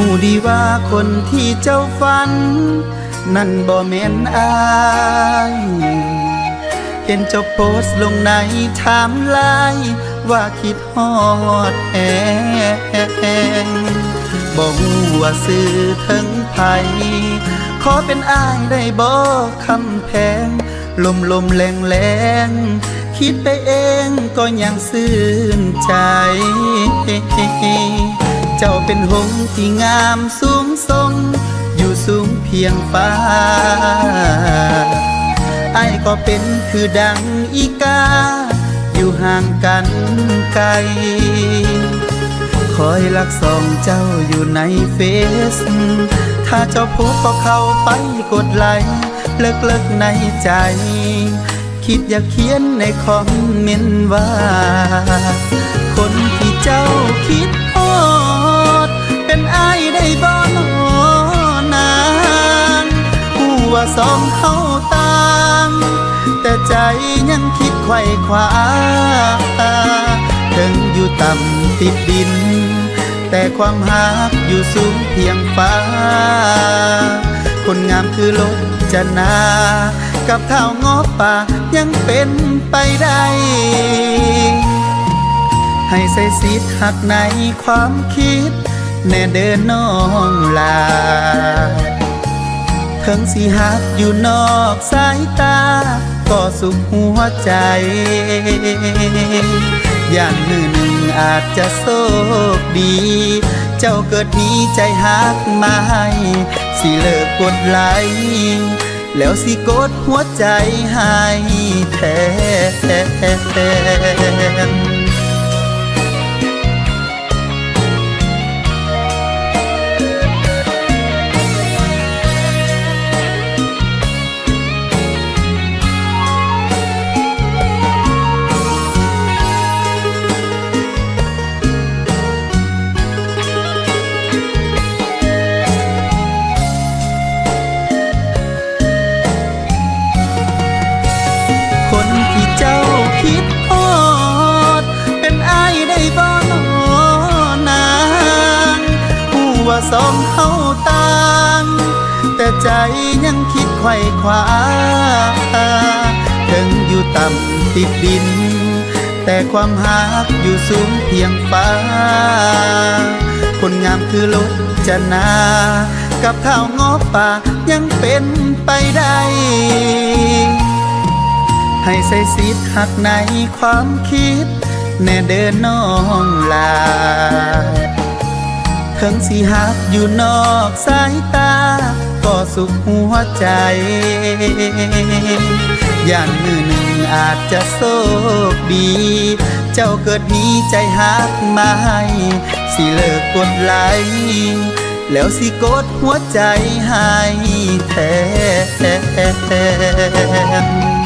หูดีว่าคนที่เจ้าฝัน นั่นบ่แม่นอายเห็นเจ้าโพสลงในไทม์ไลน์ว่าคิดฮอดแหงบ่ฮู้ว่าซื้อถึงไผขอเป็นอายได้บ่คำแพง ลมลมแรงแรงคิดไปเองก็ยังซื่นใจ เจ้าเป็นหงส์ที่งามสูงทรง อยู่สูงเพียงฟ้าไอ้ก็เป็นคือดังอีกา อยู่ห่างกันไกล คอยลักส่องเจ้าอยู่ในเฟซ ถ้าเจ้าพสต์ก็เข้าไปกดไลค์เลิกเลิกๆในใจ คิดอยากเขียนในคอมเมนต์ว่า คนที่เจ้าคิด ว่าสองเฮาต่างแต่ใจยังคิดไขว่คว้าถึงอยู่ต่ำติดดิน แต่ความหักอยู่สูงเพียงฟ้า คนงามคือรถจะนา กับเท้างอป่ายังเป็นไปได้ให้ใส่สิทธิ์หักในความคิด แน่เดินน้องลา ถึงสิหักอยู่นอกสายตา ก็สุขหัวใจอย่างมือหนึ่งอาจจะโชคดี เจ้าเกิดมีใจหักมาให้สิเลิกกดไหลแล้วสิกดหัวใจให้แท สองเฮาต่างแต่ใจยังคิดไขว่คว้าถึงอยู่ต่ำติดดิน แต่ความหักอยู่สูงเพียงฟ้า คนงามคือรถจนา กับเท้างอป่ายังเป็นไปได้ ให้ใส่สิทธิ์หักในความคิด แน่เดินน้องลา ถึงสิหักอยู่นอกสายตา ก็สุขหัวใจ อย่างมือหนึ่งอาจจะโชคดี เจ้าเกิดมีใจหักมาให้สิเลิกกดไหลแล้วสิกดหัวใจให้แทน